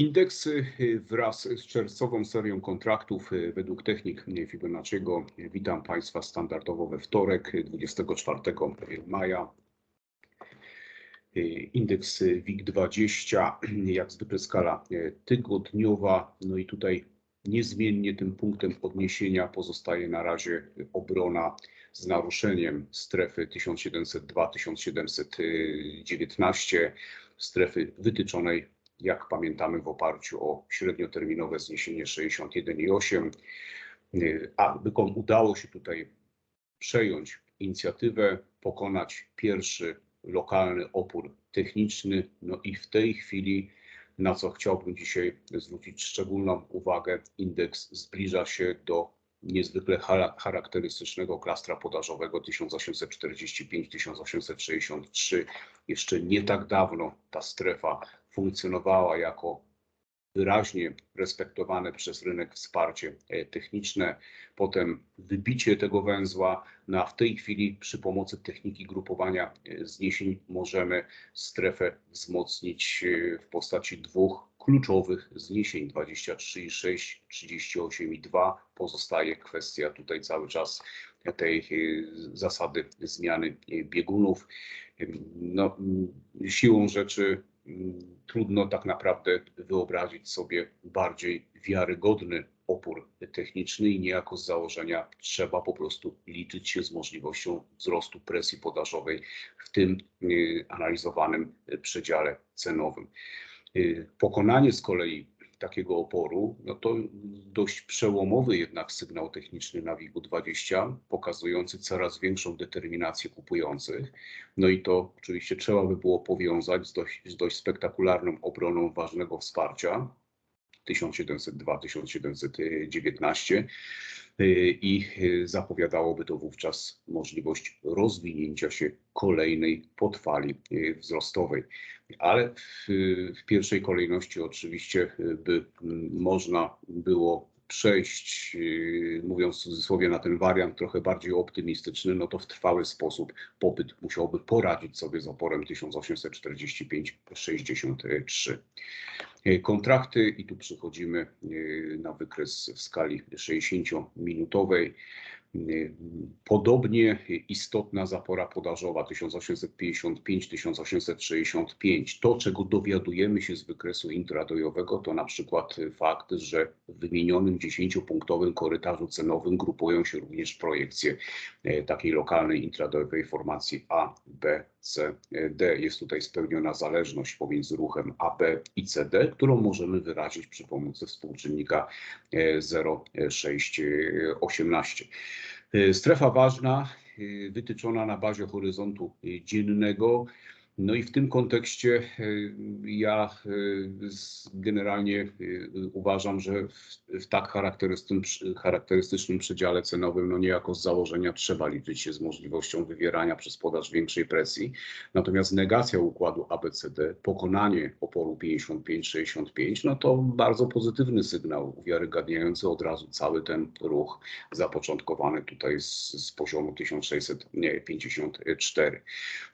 Indeks y, wraz z czerwcową serią kontraktów y, według technik Fibonacciego. Witam Państwa standardowo we wtorek, 24 maja. Indeks WIG20, jak zwykle skala tygodniowa. No i tutaj niezmiennie tym punktem odniesienia pozostaje na razie obrona z naruszeniem strefy 1702-1719, strefy wytyczonej jak pamiętamy w oparciu o średnioterminowe zniesienie 61,8. A Bykom udało się tutaj przejąć inicjatywę, pokonać pierwszy lokalny opór techniczny. No i w tej chwili, na co chciałbym dzisiaj zwrócić szczególną uwagę, indeks zbliża się do niezwykle charakterystycznego klastra podażowego 1845-1863. Jeszcze nie tak dawno ta strefa funkcjonowała jako wyraźnie respektowane przez rynek wsparcie e, techniczne, potem wybicie tego węzła, no a w tej chwili przy pomocy techniki grupowania e, zniesień możemy strefę wzmocnić e, w postaci dwóch kluczowych zniesień 23,6, 38,2. Pozostaje kwestia tutaj cały czas tej zasady zmiany biegunów. No, siłą rzeczy trudno tak naprawdę wyobrazić sobie bardziej wiarygodny opór techniczny i niejako z założenia trzeba po prostu liczyć się z możliwością wzrostu presji podażowej w tym y, analizowanym przedziale cenowym. Y, pokonanie z kolei takiego oporu, no to dość przełomowy jednak sygnał techniczny na WIG-20, pokazujący coraz większą determinację kupujących. No i to oczywiście trzeba by było powiązać z dość, z dość spektakularną obroną ważnego wsparcia 1702-1719 y, i y, zapowiadałoby to wówczas możliwość rozwinięcia się kolejnej podfali y, wzrostowej. Ale w, w pierwszej kolejności oczywiście by można było przejść, mówiąc w cudzysłowie, na ten wariant trochę bardziej optymistyczny, no to w trwały sposób popyt musiałby poradzić sobie z oporem 1845-63. E, kontrakty i tu przechodzimy e, na wykres w skali 60-minutowej. Podobnie istotna zapora podażowa 1855-1865. To, czego dowiadujemy się z wykresu intradojowego, to na przykład fakt, że w wymienionym 10-punktowym korytarzu cenowym grupują się również projekcje e, takiej lokalnej intradojowej formacji A, B, C, D. Jest tutaj spełniona zależność pomiędzy ruchem AB i CD, którą możemy wyrazić przy pomocy współczynnika 0,618. E, strefa ważna, e, wytyczona na bazie horyzontu dziennego. No i w tym kontekście e, ja e, generalnie e, uważam, że w, tak charakterystycznym, przedziale cenowym, no niejako z założenia trzeba liczyć się z możliwością wywierania przez podaż większej presji. Natomiast negacja układu ABCD, pokonanie oporu 55-65, no to bardzo pozytywny sygnał uwiarygadniający od razu cały ten ruch zapoczątkowany tutaj z, z poziomu 1654.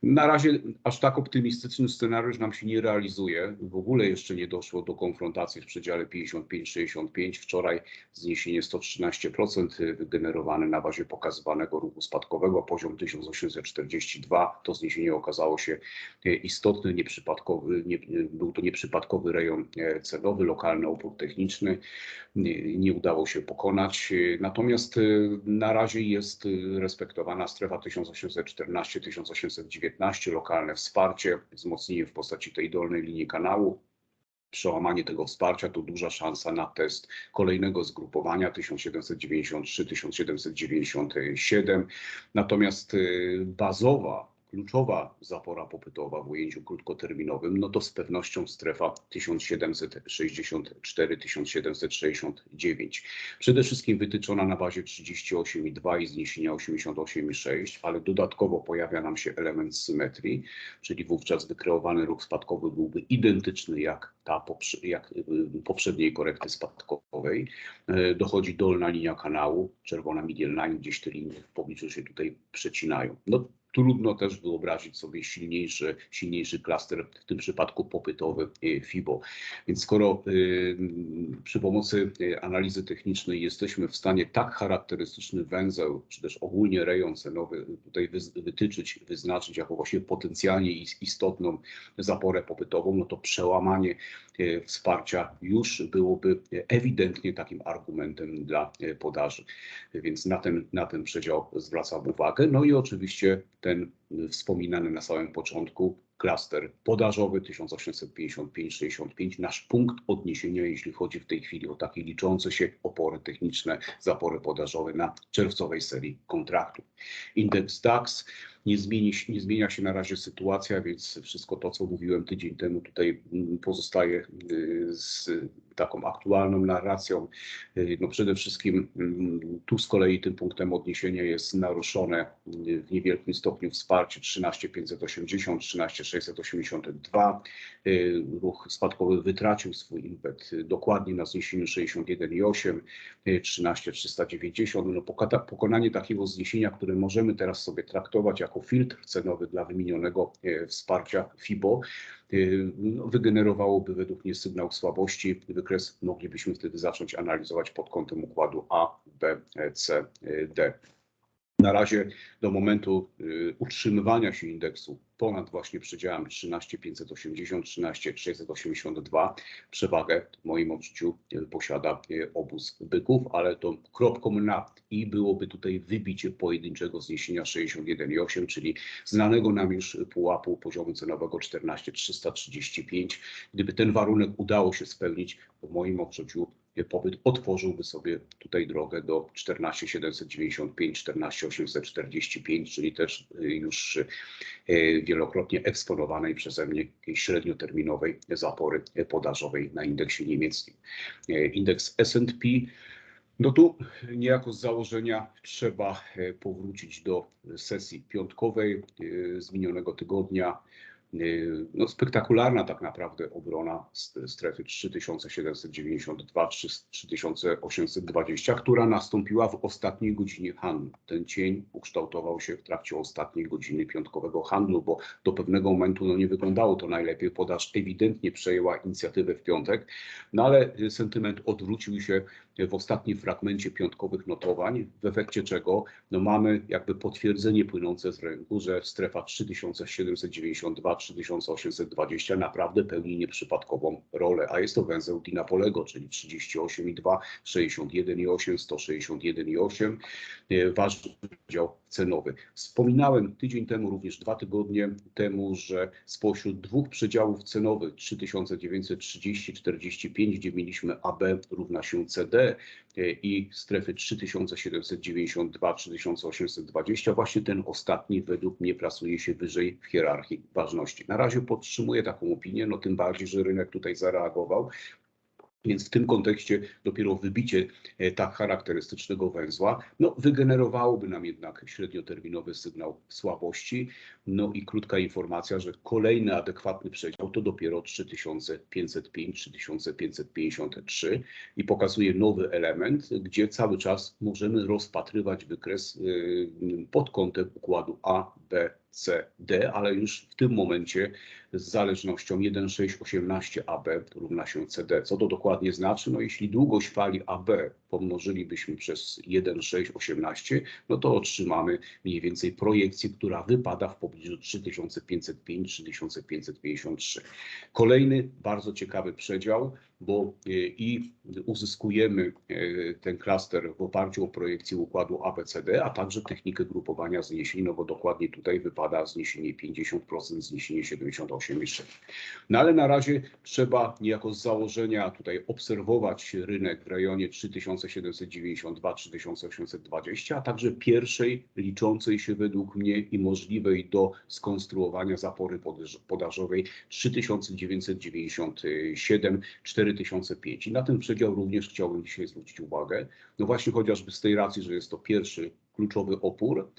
Na razie aż tak tak optymistyczny scenariusz nam się nie realizuje. W ogóle jeszcze nie doszło do konfrontacji w przedziale 55-65. Wczoraj zniesienie 113% wygenerowane na bazie pokazywanego ruchu spadkowego, poziom 1842. To zniesienie okazało się istotne, nieprzypadkowy, nie, był to nieprzypadkowy rejon e, cenowy, lokalny opór techniczny. Nie, nie udało się pokonać. Natomiast e, na razie jest respektowana strefa 1814-1819, lokalne wsparcie wsparcie, wzmocnienie w postaci tej dolnej linii kanału, przełamanie tego wsparcia to duża szansa na test kolejnego zgrupowania 1793-1797. Natomiast y, bazowa kluczowa zapora popytowa w ujęciu krótkoterminowym, no to z pewnością strefa 1764-1769. Przede wszystkim wytyczona na bazie 38,2 i zniesienia 88,6, ale dodatkowo pojawia nam się element symetrii, czyli wówczas wykreowany ruch spadkowy byłby identyczny jak ta jak y, poprzedniej korekty spadkowej. E, dochodzi dolna linia kanału, czerwona medial line, gdzieś te linie w pobliczu się tutaj przecinają. No, trudno też wyobrazić sobie silniejszy, silniejszy klaster, w tym przypadku popytowy FIBO. Więc skoro przy pomocy analizy technicznej jesteśmy w stanie tak charakterystyczny węzeł, czy też ogólnie rejon cenowy tutaj wytyczyć, wyznaczyć jako właśnie potencjalnie istotną zaporę popytową, no to przełamanie wsparcia już byłoby ewidentnie takim argumentem dla podaży. Więc na ten, na ten przedział zwracam uwagę. No i oczywiście ten wspominany na samym początku klaster podażowy 1855-65, nasz punkt odniesienia, jeśli chodzi w tej chwili o takie liczące się opory techniczne, zapory podażowe na czerwcowej serii kontraktów. Indeks DAX nie, zmieni, nie zmienia się na razie sytuacja, więc wszystko to, co mówiłem tydzień temu, tutaj pozostaje y, z taką aktualną narracją. Y, no przede wszystkim mm, tu z kolei tym punktem odniesienia jest naruszone y, w niewielkim stopniu wsparcie 13580, 13682. Ruch spadkowy wytracił swój impet dokładnie na zniesieniu 61,8, 13390. No pokonanie takiego zniesienia, które możemy teraz sobie traktować jako filtr cenowy dla wymienionego e, wsparcia FIBO no, wygenerowałoby według mnie sygnał słabości. Wykres moglibyśmy wtedy zacząć analizować pod kątem układu A, B, C, D. Na razie do momentu y, utrzymywania się indeksu ponad właśnie przedziałem 13580, 13682 przewagę w moim odczuciu y, posiada y, obóz byków, ale to kropką nad i byłoby tutaj wybicie pojedynczego zniesienia 61,8, czyli znanego nam już pułapu poziomu cenowego 14335. Gdyby ten warunek udało się spełnić, w moim odczuciu popyt otworzyłby sobie tutaj drogę do 14795, 14845, czyli też y, już y, wielokrotnie eksponowanej przeze mnie średnioterminowej zapory podażowej na indeksie niemieckim. Y, indeks S&P no tu niejako z założenia trzeba powrócić do sesji piątkowej z minionego tygodnia. Y, no, spektakularna tak naprawdę obrona strefy 3792-3820, która nastąpiła w ostatniej godzinie handlu. Ten cień ukształtował się w trakcie ostatniej godziny piątkowego handlu, bo do pewnego momentu no, nie wyglądało to najlepiej. Podaż ewidentnie przejęła inicjatywę w piątek, no ale sentyment odwrócił się w ostatnim fragmencie piątkowych notowań, w efekcie czego no, mamy jakby potwierdzenie płynące z rynku, że strefa 3792-3820 naprawdę pełni nieprzypadkową rolę, a jest to węzeł Dinapolego, czyli 38,2, 61,8, 161,8. Ważny dział cenowy. Wspominałem tydzień temu, również dwa tygodnie temu, że spośród dwóch przedziałów cenowych 3930-45, gdzie mieliśmy AB równa się CD i strefy 3792-3820, właśnie ten ostatni według mnie plasuje się wyżej w hierarchii ważności. Na razie podtrzymuję taką opinię, no tym bardziej, że rynek tutaj zareagował. Więc w tym kontekście dopiero wybicie e, tak charakterystycznego węzła no, wygenerowałoby nam jednak średnioterminowy sygnał słabości. No i krótka informacja, że kolejny adekwatny przedział to dopiero 3505-3553 i pokazuje nowy element, gdzie cały czas możemy rozpatrywać wykres y, pod kątem układu A, B, C, D, ale już w tym momencie z zależnością 1,618 AB równa się CD. Co to dokładnie znaczy? No jeśli długość fali AB pomnożylibyśmy przez 1,618, no to otrzymamy mniej więcej projekcję, która wypada w pobliżu 3505-3553. Kolejny bardzo ciekawy przedział, bo e, i uzyskujemy e, ten klaster w oparciu o projekcję układu ABCD, a także technikę grupowania zniesień, no bo dokładnie tutaj wypada zniesienie 50%, zniesienie 78,6. No ale na razie trzeba niejako z założenia tutaj obserwować rynek w rejonie 3792-3820, a także pierwszej liczącej się według mnie i możliwej do skonstruowania zapory podażowej 3997 4005. I na ten przedział również chciałbym dzisiaj zwrócić uwagę. No właśnie chociażby z tej racji, że jest to pierwszy kluczowy opór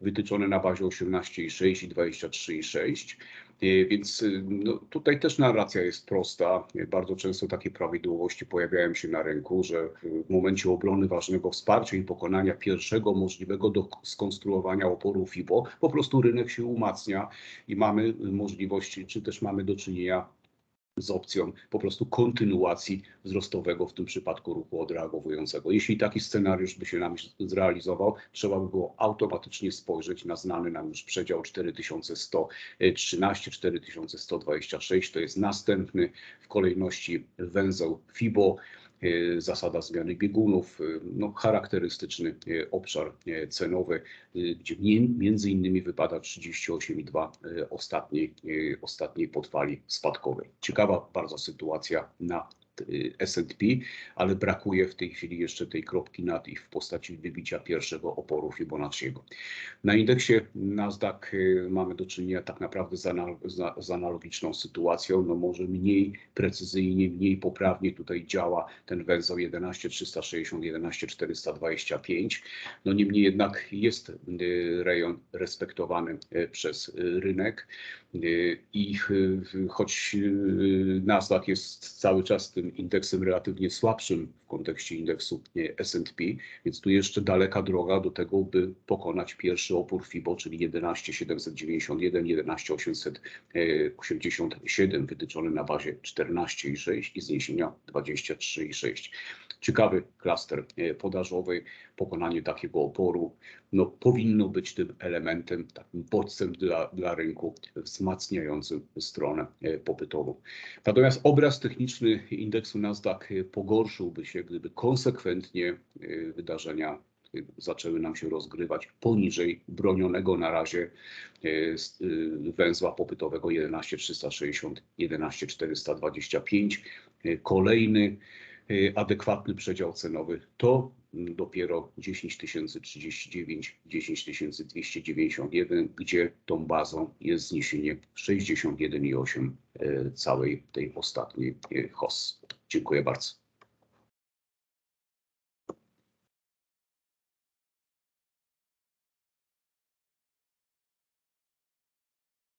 wytyczony na bazie 18,6 i 23,6. E, Więc y, no, tutaj też narracja jest prosta. E, Bardzo często takie prawidłowości pojawiają się na rynku, że w momencie obrony ważnego wsparcia i pokonania pierwszego możliwego do skonstruowania oporu FIBO, po prostu rynek się umacnia i mamy możliwości, czy też mamy do czynienia z opcją po prostu kontynuacji wzrostowego, w tym przypadku ruchu odreagowującego. Jeśli taki scenariusz by się nam zrealizował, trzeba by było automatycznie spojrzeć na znany nam już przedział 4113, 4126. To jest następny w kolejności węzeł FIBO zasada zmiany biegunów, e, no, charakterystyczny e, obszar cenowy, gdzie między innymi wypada 38,2 e, ostatniej, ostatniej podwali spadkowej. Ciekawa bardzo sytuacja na S&P, ale brakuje w tej chwili jeszcze tej kropki nad i w postaci wybicia pierwszego oporu Fibonacciego. Na indeksie Nasdaq e, mamy do czynienia tak naprawdę z, anal- z- z analogiczną sytuacją, no może mniej precyzyjnie, mniej poprawnie tutaj działa ten węzeł 11360, 11425. No niemniej jednak jest y, rejon respektowany y, przez y, rynek y, i y, choć y, Nasdaq jest cały czas tym indeksem relatywnie słabszym w kontekście indeksu S&P, więc tu jeszcze daleka droga do tego, by pokonać pierwszy opór FIBO, czyli 11791, 11887 wytyczony na bazie 14,6 i zniesienia 23,6. Ciekawy klaster e, podażowy, pokonanie takiego oporu no, powinno być tym elementem, takim bodźcem dla, dla rynku wzmacniającym stronę e, popytową. Natomiast obraz techniczny indeksu Nasdaq e, pogorszyłby się, gdyby konsekwentnie wydarzenia zaczęły nam się rozgrywać poniżej bronionego na razie węzła popytowego 11360, 11425. E, Kolejny adekwatny przedział cenowy to mm, dopiero 10039, 10291, gdzie tą bazą jest zniesienie 61,8 e, całej tej ostatniej e, HOS. Dziękuję bardzo.